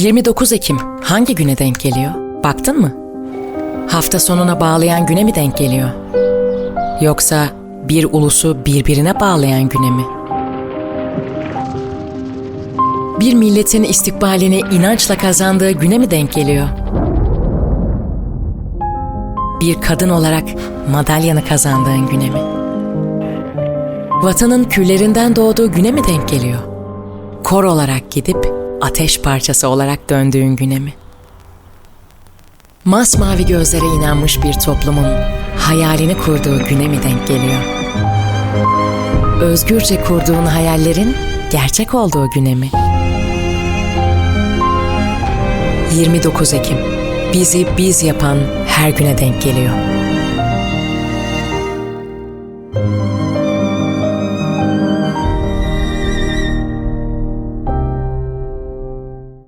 29 Ekim hangi güne denk geliyor? Baktın mı? Hafta sonuna bağlayan güne mi denk geliyor? Yoksa bir ulusu birbirine bağlayan güne mi? Bir milletin istikbalini inançla kazandığı güne mi denk geliyor? Bir kadın olarak madalyanı kazandığın güne mi? Vatanın küllerinden doğduğu güne mi denk geliyor? Kor olarak gidip ateş parçası olarak döndüğün güne mi? Masmavi gözlere inanmış bir toplumun hayalini kurduğu güne mi denk geliyor? Özgürce kurduğun hayallerin gerçek olduğu güne mi? 29 Ekim bizi biz yapan her güne denk geliyor.